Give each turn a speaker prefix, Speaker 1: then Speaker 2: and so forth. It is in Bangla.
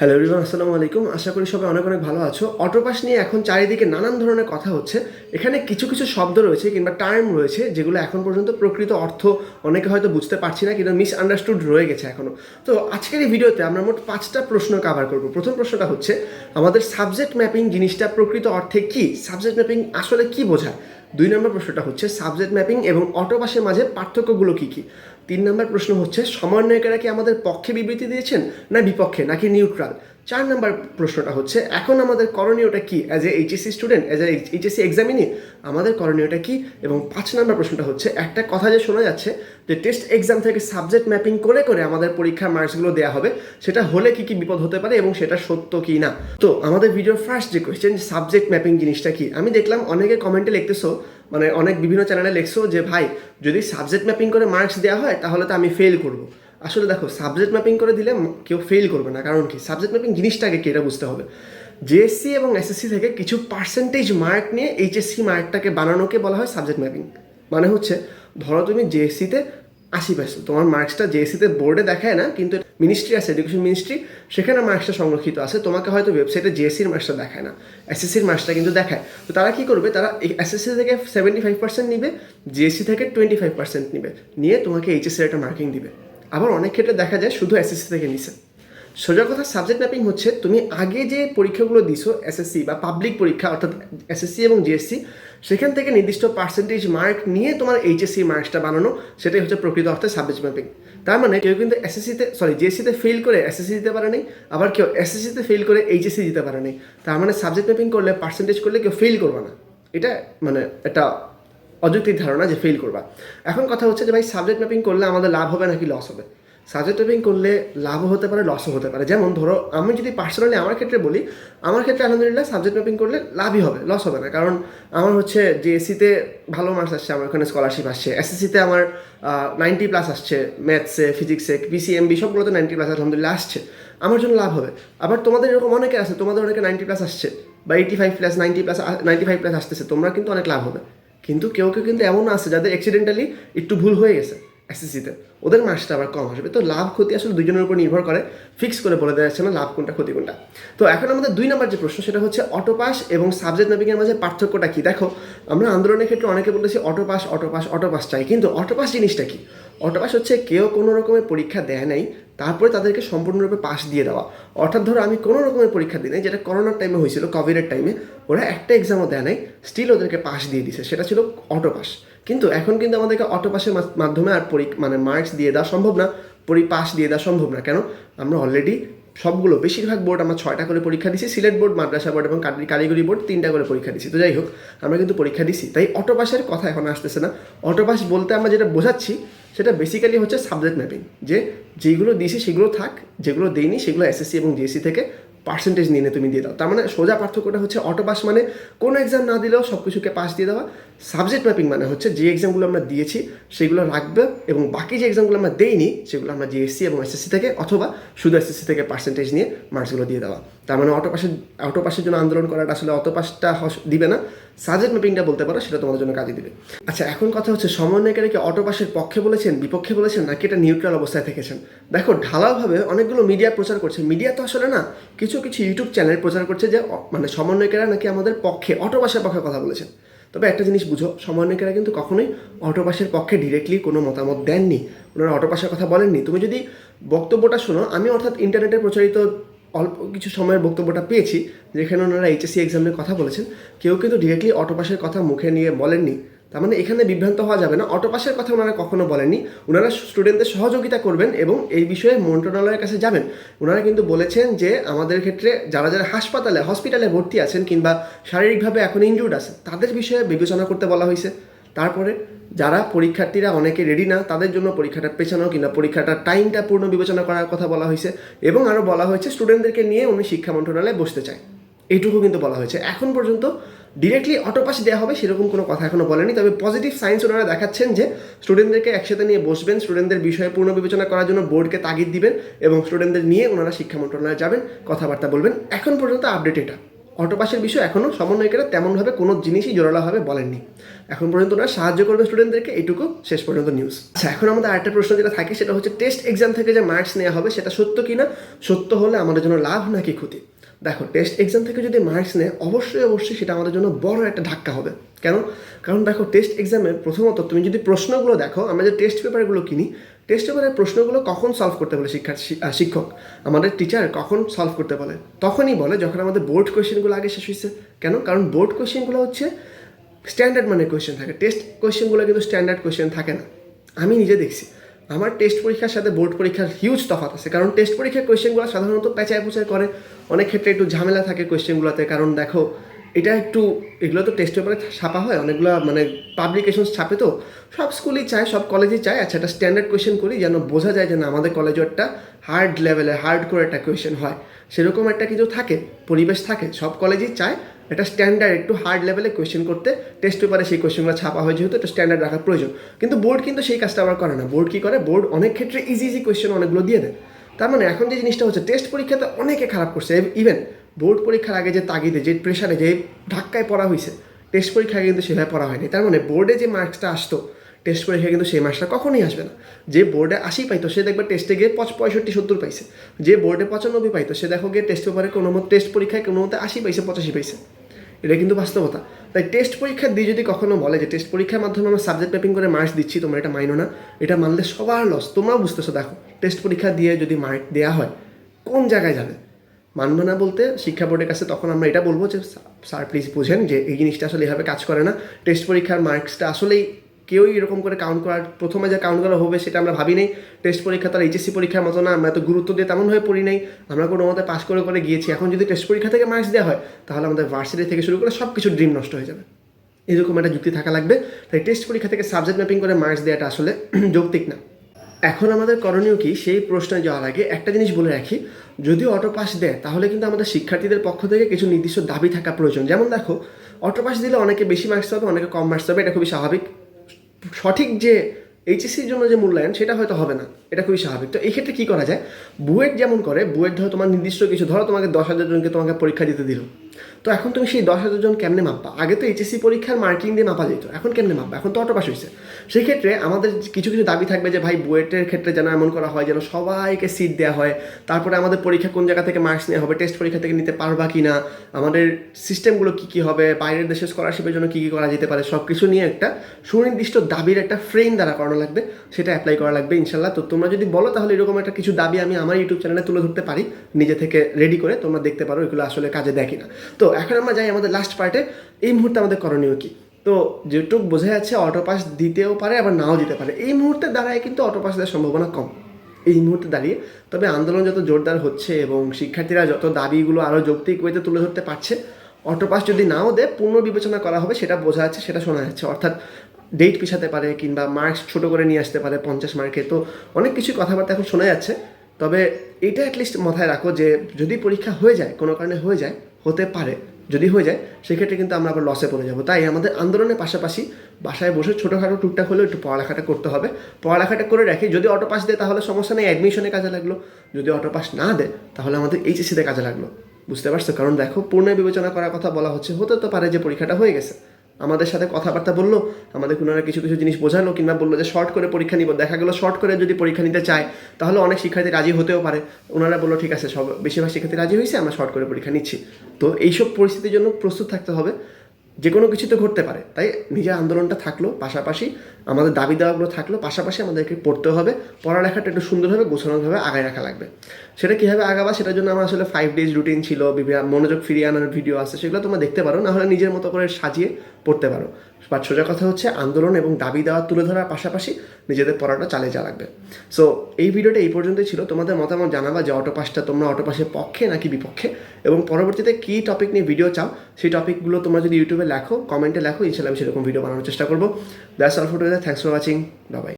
Speaker 1: হ্যালো এভরিওয়ান আসসালামু আলাইকুম। আশা করি সবাই অনেক অনেক ভালো আছো। অটোপাস নিয়ে এখন চারিদিকে নানান ধরনের কথা হচ্ছে। এখানে কিছু কিছু শব্দ রয়েছে কিংবা টার্ম রয়েছে যেগুলো এখন পর্যন্ত প্রকৃত অর্থ অনেকে হয়তো বুঝতে পারছি না কিন্তু মিস আন্ডারস্টুড রয়ে গেছে এখনও তো আজকের এই ভিডিওতে আমরা মোট পাঁচটা প্রশ্ন কভার করব। প্রথম প্রশ্নটা হচ্ছে, আমাদের সাবজেক্ট ম্যাপিং জিনিসটা প্রকৃত অর্থে কি? সাবজেক্ট ম্যাপিং আসলে কি বোঝায়? দুই নম্বর প্রশ্নটা হচ্ছে সাবজেক্ট ম্যাপিং এবং অটোপাসের মাঝে পার্থক্যগুলো কী কী? তিন নম্বর প্রশ্ন হচ্ছে, সমন্বয়কেরা কি আমাদের পক্ষে বিবৃতি দিয়েছেন না বিপক্ষে, নাকি নিউট্রাল চার নম্বর প্রশ্নটা হচ্ছে, এখন আমাদের করণীয়টা কি? As a HSC student as a HSC examinee আমাদের করণীয়টা কি? এবং পাঁচ নম্বর প্রশ্নটা হচ্ছে, একটা কথা যে শোনা যাচ্ছে যে টেস্ট এক্সাম থেকে সাবজেক্ট ম্যাপিং করে করে আমাদের পরীক্ষার মার্কসগুলো দেওয়া হবে, সেটা হলে কি কি বিপদ হতে পারে এবং সেটা সত্য কি না? তো আমাদের ভিডিওর ফার্স্ট যে কোয়েশ্চেন সাবজেক্ট ম্যাপিং জিনিসটা কি? আমি দেখলাম অনেকে কমেন্টে লিখতেছো মানে অনেক বিভিন্ন চ্যানেলে লিখছো যে, ভাই, যদি সাবজেক্ট ম্যাপিং করে মার্কস দেওয়া হয়, তাহলে তো আমি ফেল করব। আসলে দেখো সাবজেক্ট ম্যাপিং করে দিলে কেউ ফেল করবে না। কারণ কি? সাবজেক্ট ম্যাপিং জিনিসটাকে কি এটা বুঝতে হবে? জেএসসি এবং এসএসসি থেকে কিছু পার্সেন্টেজ মার্ক নিয়ে এইচএসসি মার্কটাকে বানানোকে বলা হয় সাবজেক্ট ম্যাপিং মানে হচ্ছে, ধরো তুমি জেএসসিতে আশি পাইছো তোমার মার্কসটা জেএসসিতে বোর্ডে দেখায় না, কিন্তু মিনিস্ট্রি আছে এডুকেশন মিনিস্ট্রি সেখানে মার্কসটা সংরক্ষিত আছে। তোমাকে হয়তো ওয়েবসাইটে জেএসসির মার্কসটা দেখায় না এসএসসির মার্কসটা কিন্তু দেখায়। তো তারা কি করবে? তারা এসএসসি থেকে সেভেন্টি ফাইভ পার্সেন্ট নিবে জিএসসি থেকে টোয়েন্টি ফাইভ পার্সেন্ট নিবে। নিয়ে তোমাকে এইচএসসির একটা মার্কিং দিবে। আবার অনেক ক্ষেত্রে দেখা যায় শুধু এসএসসি থেকে নিছে। সোজা কথা সাবজেক্ট ম্যাপিং হচ্ছে, তুমি আগে যে পরীক্ষাগুলো দিছো এসএসসি বা পাবলিক পরীক্ষা, অর্থাৎ এসএসসি এবং জিএসসি সেখান থেকে নির্দিষ্ট পার্সেন্টেজ মার্ক নিয়ে তোমার এইচএসসি মার্কসটা বানানো, সেটাই হচ্ছে প্রকৃত অর্থে সাবজেক্ট ম্যাপিং তার মানে কেউ কিন্তু এসএসসিতে সরি জিএসসিতে ফেল করে এসএসসি দিতে পারে নাই, আবার কেউ এসএসসিতে ফেল করে এইচএসসি দিতে পারে নাই। তার মানে সাবজেক্ট ম্যাপিং করলে পার্সেন্টেজ করলে কেউ ফেল করবে না। এটা মানে একটা অযৌক্তিক ধারণা যে ফেল করবা। এখন কথা হচ্ছে যে ভাই সাবজেক্ট ম্যাপিং করলে আমাদের লাভ হবে নাকি লস হবে? সাবজেক্ট ম্যাপিং করলে লাভও হতে পারে লসও হতে পারে। যেমন ধরো, আমি যদি পার্সোনালি আমার ক্ষেত্রে বলি, আমার ক্ষেত্রে আলহামদুলিল্লাহ সাবজেক্ট ম্যাপিং করলে লাভই হবে লস হবে না। কারণ আমার হচ্ছে যে এসিতে ভালো মার্কস আসছে, আমার ওখানে স্কলারশিপ আসছে। এসএসসিতে আমার নাইনটি প্লাস আসছে ম্যাথসে ফিজিক্সে পিসিএমবি সবগুলোতে নাইনটি প্লাস আলহামদুলিল্লাহ আসছে। আমার জন্য লাভ হবে। আবার তোমাদের এরকম অনেকে আছে, তোমাদের অনেকে নাইনটি প্লাস আসছে, বা eighty five plus ninety plus ninety five plus আসতেছে, তোমরা কিন্তু অনেক লাভ হবে। কিন্তু কেউ কেউ কিন্তু এমন আছে যাদের অ্যাক্সিডেন্টালি একটু ভুল হয়ে গেছে। এসএসসিতে ওদের মার্কসটা আবার কম আসবে। তো লাভ ক্ষতি আসলে দুজনের উপর নির্ভর করে। ফিক্স করে বলে দেওয়া যাচ্ছে না লাভ কোনটা, ক্ষতি কোনটা। তো এখন আমাদের দুই নম্বর যে প্রশ্ন, সেটা হচ্ছে অটোপাস এবং সাবজেক্ট ম্যাপিংয়ের মাঝে পার্থক্যটা কি? দেখো, আমরা আন্দোলনের ক্ষেত্রে অনেকে বলেছি অটোপাস অটোপাস অটোপাস চাই। কিন্তু অটোপাস জিনিসটা কি? অটোপাস হচ্ছে কেউ কোনো রকমের পরীক্ষা দেয় নাই, তারপরে তাদেরকে সম্পূর্ণরূপে পাস দিয়ে দেওয়া। অর্থাৎ ধরো আমি কোনো রকমের পরীক্ষা দিই নাই, যেটা করোনার টাইমে হয়েছিল কোভিডের টাইমে ওরা একটা এক্সামও দেয় নাই স্টিল ওদেরকে পাস দিয়ে দিছে। সেটা ছিল অটোপাস কিন্তু এখন কিন্তু আমাদেরকে অটোপাসের মা- মাধ্যমে আর পরীক্ষা মানে মার্কস দিয়ে দেওয়া সম্ভব না, পরি পাস দিয়ে দেওয়া সম্ভব না। কেন? আমরা অলরেডি সবগুলো, বেশিরভাগ বোর্ড আমরা ছয়টা করে পরীক্ষা দিছি সিলেট বোর্ড মাদ্রাসা বোর্ড এবং কারি- কারিগরি বোর্ড তিনটা করে পরীক্ষা দিছি। তো যাই হোক, আমরা কিন্তু পরীক্ষা দিছি। তাই অটোপাসের কথা এখন আসতেছে না। অটোপাস বলতে আমরা যেটা বোঝাচ্ছি, সেটা বেসিক্যালি হচ্ছে সাবজেক্ট ম্যাপিং যে যেগুলো দিয়েছি সেগুলো থাক, যেগুলো দেইনি সেগুলো এসএসসি এবং জিএসসি থেকে পার্সেন্টেজ নিয়ে তুমি দিয়ে দাও। তার মানে সোজা পার্থক্যটা হচ্ছে অটো পাস মানে কোনো এক্সাম না দিলেও সব কিছুকে পাস দিয়ে দেওয়া। সাবজেক্ট ম্যাপিং মানে হচ্ছে যে এক্সামগুলো আমরা দিয়েছি, সেগুলো রাখবে এবং বাকি যে এক্সামগুলো আমরা দেইনি, সেগুলো আমরা জিএসসি এবং এসএসসি থেকে অথবা শুধু এসএসসি থেকে পার্সেন্টেজ নিয়ে মার্কসগুলো দিয়ে দেওয়া। তার মানে অটো পাসের অটো জন্য আন্দোলন করাটা আসলে অটো পাসটা দিবে না। সাবজেক্ট ম্যাপিংটা বলতে পারো, সেটা তোমাদের জন্য কাজে দিবে। আচ্ছা এখন কথা হচ্ছে সমন্বয়কারী কি অটো পক্ষে বলেছেন, বিপক্ষে বলেছেন, নাকি এটা নিউট্রাল অবস্থায় থেকেছেন? দেখো, ঢালাওভাবে অনেকগুলো মিডিয়া প্রচার করছে। মিডিয়া তো আসলে না, কিছু কিছু ইউটিউব চ্যানেল প্রচার করছে যে মানে সমন্বয়কেরা নাকি আমাদের পক্ষে অটো পাসের পক্ষে কথা বলেছেন। তবে একটা জিনিস বুঝো, সমন্বয়কেরা কিন্তু কখনোই অটো পাসের পক্ষে ডিরেক্টলি কোনো মতামত দেননি। ওনারা অটো পাসের কথা বলেননি। তুমি যদি বক্তব্যটা শোনো, আমি অর্থাৎ ইন্টারনেটে প্রচারিত অল্প কিছু সময়ের বক্তব্যটা পেয়েছি, যেখানে ওনারা এইচএসসি এক্সামের কথা বলেছেন, কেউ কিন্তু ডিরেক্টলি অটোপাসের কথা মুখে নিয়ে বলেননি। তার মানে এখানে বিভ্রান্ত হওয়া যাবে না। অটোপাসের কথা ওনারা কখনো বলেননি। ওনারা স্টুডেন্টদের সহযোগিতা করবেন এবং এই বিষয়ে মন্ত্রণালয়ের কাছে যাবেন। ওনারা কিন্তু বলেছেন যে, আমাদের ক্ষেত্রে যারা যারা হাসপাতালে হসপিটালে ভর্তি আছেন কিংবা শারীরিকভাবে এখন ইনজুর্ড আছেন, তাদের বিষয়ে বিবেচনা করতে বলা হয়েছে। তারপরে যারা পরীক্ষার্থীরা অনেকে রেডি না, তাদের জন্য পরীক্ষাটা পেছানো কিংবা পরীক্ষাটার টাইমটা পূর্ণ বিবেচনা করার কথা বলা হয়েছে এবং আরও বলা হয়েছে স্টুডেন্টদেরকে নিয়ে উনি শিক্ষা মন্ত্রণালয়ে বসতে চায়। এইটুকু কিন্তু বলা হয়েছে। এখন পর্যন্ত ডিরেক্টলি অটোপাস দেওয়া হবে, সেরকম কোনো কথা এখনও বলেনি। তবে পজিটিভ সায়েন্স ওনারা দেখাচ্ছেন যে স্টুডেন্টদেরকে একসাথে নিয়ে বসবেন স্টুডেন্টদের বিষয়ে পূর্ণ বিবেচনা করার জন্য বোর্ডকে তাগিদ দিবেন এবং স্টুডেন্টদের নিয়ে ওনারা শিক্ষা মন্ত্রণালয়ে যাবেন, কথাবার্তা বলবেন। এখন পর্যন্ত আপডেট এটা। অটোপাসের বিষয় এখনও সমন্বয়কেরা তেমনভাবে কোনো জিনিসই জোরালোভাবে বলেননি। এখন পর্যন্ত ওরা সাহায্য করবে স্টুডেন্টদেরকে এটুকু শেষ পর্যন্ত নিউজ আচ্ছা এখন আমাদের আরেকটা প্রশ্ন যেটা থাকে, সেটা হচ্ছে টেস্ট এক্সাম থেকে যে মার্কস নেওয়া হবে, সেটা সত্য কি না সত্য হলে আমাদের জন্য লাভ নাকি ক্ষতি? দেখো টেস্ট এক্সাম থেকে যদি মার্কস নেয়, অবশ্যই অবশ্যই সেটা আমাদের জন্য বড় একটা ধাক্কা হবে। কেন? কারণ দেখো টেস্ট এক্সামে প্রথমত তুমি যদি প্রশ্নগুলো দেখো, আমরা যে টেস্ট পেপারগুলো কিনি টেস্ট পেপারের প্রশ্নগুলো কখন সলভ করতে বলে শিক্ষার শিক্ষক? আমাদের টিচার কখন সলভ করতে বলে? তখনই বলে যখন আমাদের বোর্ড কোয়েশ্চেনগুলো আগে শেষ হয়েছে। কেন? কারণ বোর্ড কোয়েশ্চেনগুলো হচ্ছে স্ট্যান্ডার্ড মানে কোয়েশ্চেন থাকে। টেস্ট কোয়েশ্চেনগুলো কিন্তু স্ট্যান্ডার্ড কোয়েশ্চেন থাকে না। আমি নিজে দেখছি। আমার টেস্ট পরীক্ষার সাথে বোর্ড পরীক্ষার হিউজ তফাৎ আছে। কারণ টেস্ট পরীক্ষার কোয়েশ্চেনগুলো সাধারণত পেঁচায় পুচায় করে। অনেক ক্ষেত্রে একটু ঝামেলা থাকে কোয়েশ্চেনগুলোতে কারণ দেখো, এটা একটু, এগুলো তো টেস্ট পেপারে ছাপা হয়, অনেকগুলো মানে পাবলিকেশন ছাপে তো। সব স্কুলই চায়, সব কলেজেই চায়। আচ্ছা একটা স্ট্যান্ডার্ড কোয়েশ্চেন করি, যেন বোঝা যায় যে না, আমাদের কলেজে একটা হার্ড লেভেলে হার্ড করে একটা কোয়েশ্চেন হয়। সেরকম একটা কিছু থাকে, পরিবেশ থাকে, সব কলেজেই চায়। একটা স্ট্যান্ডার্ড একটু হার্ড লেভেলে কোয়েশ্চেন করতে টেস্ট পেপারে সেই কোয়েশ্চেনগুলো ছাপা হয় যেহেতু এটা স্ট্যান্ডার্ড রাখার প্রয়োজন। কিন্তু বোর্ড কিন্তু সেই কাজটা আবার করে না। বোর্ড কী করে? বোর্ড অনেক ক্ষেত্রে ইজি ইজি কোয়েশ্চেন অনেকগুলো দিয়ে দেয়। তার মানে এখন যে জিনিসটা হচ্ছে টেস্ট পরীক্ষাতে অনেকে খারাপ করছে। ইভেন বোর্ড পরীক্ষার আগে যে তাগিদে, যে প্রেশারে যে ধাক্কায় পড়া হয়েছে টেস্ট পরীক্ষায় কিন্তু সেভাবে পড়া হয়নি। তার মানে বোর্ডে যে মার্কসটা আসতো টেস্ট পরীক্ষা কিন্তু সেই মার্কসটা কখনোই আসবে না। যে বোর্ডে আশি পাইতো, সে দেখবে টেস্টে গিয়ে পঁচ, পঁয়ষট্টি, সত্তর পাইছে। যে বোর্ডে পঁচানব্বই পাইতো, সে দেখো গিয়ে টেস্ট পেপারে কোনো মতো টেস্ট পরীক্ষায় কোনো মতে আশি পাইছে, পঁচাশি পাইছে। এটা কিন্তু বাস্তবতা। তাই টেস্ট পরীক্ষা দিয়ে যদি কখনো বলে যে টেস্ট পরীক্ষার মাধ্যমে আমরা সাবজেক্ট ম্যাপিং করে মার্কস দিচ্ছি, তোমরা এটা মাইনো না। এটা মানলে সবার লস তোমরাও বুঝতেছো, দেখো টেস্ট পরীক্ষা দিয়ে যদি মার্ক দেওয়া হয়, কোন জায়গায় যাবে? মানবে না বলতে শিক্ষা বোর্ডের কাছে তখন আমরা এটা বলব যে, স্যার প্লিজ বুঝেন যে এই জিনিসটা আসলে এভাবে কাজ করে না। টেস্ট পরীক্ষার মার্কসটা আসলেই কেউই এরকম করে কাউন্ট করার প্রথমে যে কাউন্ট করা হবে সেটা আমরা ভাবি নেই। টেস্ট পরীক্ষা তার এইচএসসি পরীক্ষার মতো না, আমরা এত গুরুত্ব দিয়ে তেমনভাবে পড়ি নাই। আমরা কোনো মতে পাস করে করে গিয়েছি। এখন যদি টেস্ট পরীক্ষা থেকে মার্কস দেওয়া হয়, তাহলে আমাদের ভার্সিটি থেকে শুরু করে সব কিছু ড্রিম নষ্ট হয়ে যাবে। এরকম একটা যুক্তি থাকা লাগবে। তাই টেস্ট পরীক্ষা থেকে সাবজেক্ট ম্যাপিং করে মার্কস দেওয়াটা আসলে যৌক্তিক না। এখন আমাদের করণীয় কি? সেই প্রশ্নে যাওয়ার আগে একটা জিনিস বলে রাখি। যদি অটো পাস দেয়, তাহলে কিন্তু আমাদের শিক্ষার্থীদের পক্ষ থেকে কিছু নির্দিষ্ট দাবি থাকা প্রয়োজন। যেমন দেখো অটো পাস দিলে অনেকে বেশি মার্কস পাবে, অনেকে কম মার্কস পাবে। এটা খুবই স্বাভাবিক। সঠিক যে এইচএসসির জন্য যে মূল্যায়ন, সেটা হয়তো হবে না। এটা খুবই স্বাভাবিক। তো এই ক্ষেত্রে কী করা যায়? বুয়েট যেমন করে, বুয়েট ধরো তোমার নির্দিষ্ট কিছু, ধরো তোমাকে দশ হাজার জনকে তোমাকে পরীক্ষা দিতে দিল। তো এখন তুমি সেই দশ হাজার জন কেমনে মাপবা? আগে তো এইচএসসি পরীক্ষার মার্কিং দিয়ে মাপা যেত, এখন কেমনে মাপবা? এখন তো অটো পাস হয়েছে সেই ক্ষেত্রে আমাদের কিছু কিছু দাবি থাকবে যে, ভাই, বুয়েটের ক্ষেত্রে যেন এমন করা হয়, যেন সবাইকে সিট দেওয়া হয়। তারপরে আমাদের পরীক্ষা কোন জায়গা থেকে মার্কস নেওয়া হবে টেস্ট পরীক্ষা থেকে নিতে পারবা কি না আমাদের সিস্টেমগুলো কী কী হবে? বাইরের দেশে স্কলারশিপের জন্য কী কী করা যেতে পারে? সব কিছু নিয়ে একটা সুনির্দিষ্ট দাবির একটা ফ্রেম দ্বারা করানো লাগবে। সেটা অ্যাপ্লাই করা লাগবে ইনশাল্লাহ তো তোমরা যদি বলো, তাহলে এরকম একটা কিছু দাবি আমি আমার ইউটিউব চ্যানেলে তুলে ধরতে পারি, নিজে থেকে রেডি করে তোমরা দেখতে পারো এগুলো আসলে কাজে দেখি না তো এখন আমরা যাই আমাদের লাস্ট পার্টে এই মুহূর্তে আমাদের করণীয় কী? তো যেটুক বোঝা যাচ্ছে অটো পাস দিতেও পারে, আবার নাও দিতে পারে। এই মুহূর্তে দাঁড়ায় কিন্তু অটো পাস দেওয়ার সম্ভাবনা কম। এই মুহূর্তে দাঁড়িয়ে। তবে আন্দোলন যত জোরদার হচ্ছে এবং শিক্ষার্থীরা যত দাবিগুলো আরও যৌক্তিক ওয়েতে তুলে ধরতে পারছে অটো পাস যদি নাও দেয় পুনর্বিবেচনা করা হবে, সেটা বোঝা যাচ্ছে, সেটা শোনা যাচ্ছে। অর্থাৎ ডেট পিছাতে পারে কিংবা মার্কস ছোটো করে নিয়ে আসতে পারে পঞ্চাশ মার্কে তো অনেক কিছুই কথাবার্তা এখন শোনা যাচ্ছে। তবে এটা অ্যাটলিস্ট মাথায় রাখো যে যদি পরীক্ষা হয়ে যায়, কোনো কারণে হয়ে যায় হতে পারে। যদি হয়ে যায়, সেক্ষেত্রে কিন্তু আমরা আবার লসে পড়ে যাব। তাই আমাদের আন্দোলনের পাশাপাশি বাসায় বসে ছোটোখাটো টুকটাক হলেও একটু পড়ালেখাটা করতে হবে। পড়ালেখাটা করে রাখি যদি অটো পাস দেয়, তাহলে সমস্যা নেই অ্যাডমিশনে কাজে লাগল। যদি অটো পাস না দেয়, তাহলে আমাদের এইচএসিতে কাজে লাগল। বুঝতে পারছ? কারণ দেখো, পূর্ণ বিবেচনা করার কথা বলা হচ্ছে, হতে তো পারে যে পরীক্ষাটা হয়ে গেছে। আমাদের সাথে কথাবার্তা বলল, আমাদের কোনো কিছু কিছু জিনিস বোঝালো কিংবা বলল যে শর্ট করে পরীক্ষা নিব। দেখা গেলো শর্ট করে যদি পরীক্ষা নিতে চায়, তাহলে অনেক শিক্ষার্থী রাজি হতেও পারে। ওনারা বলল, ঠিক আছে, সব বেশিরভাগ শিক্ষার্থী রাজি হয়েছে, আমরা শর্ট করে পরীক্ষা নিচ্ছি। তো এইসব পরিস্থিতির জন্য প্রস্তুত থাকতে হবে। যে কোনো কিছু তো ঘটতে পারে। তাই নিজের আন্দোলনটা থাকল, পাশাপাশি আমাদের দাবি দাওয়াগুলো থাকল, পাশাপাশি আমাদেরকে পড়তে হবে, পড়ালেখাটা একটু সুন্দরভাবে গোছানোভাবে আগায় রাখা লাগবে। সেটা কীভাবে আগাবা সেটার জন্য আমার আসলে ফাইভ ডেজ রুটিন ছিল, বিভিন্ন মনোযোগ ফিরিয়ে আনার ভিডিও আছে, সেগুলো তোমরা দেখতে পারো, নাহলে নিজের মতো করে সাজিয়ে পড়তে পারো। বাট সোজা কথা হচ্ছে আন্দোলন এবং দাবি দেওয়া তুলে ধরার পাশাপাশি নিজেদের পড়াটা চালিয়ে যাওয়া লাগবে। সো এই ভিডিওটা এই পর্যন্তই ছিল। তোমাদের মতামত জানাবা যে অটোপাসটা তোমরা অটোপাসের পক্ষে নাকি বিপক্ষে? এবং পরবর্তীতে কী টপিক নিয়ে ভিডিও চাও? সেই টপিকগুলো তোমরা যদি ইউটিউবে লেখো কমেন্টে লেখো ইনশাল্লাহ আমি সেরকম ভিডিও বানানোর চেষ্টা করব। That's all for today thanks for watching bye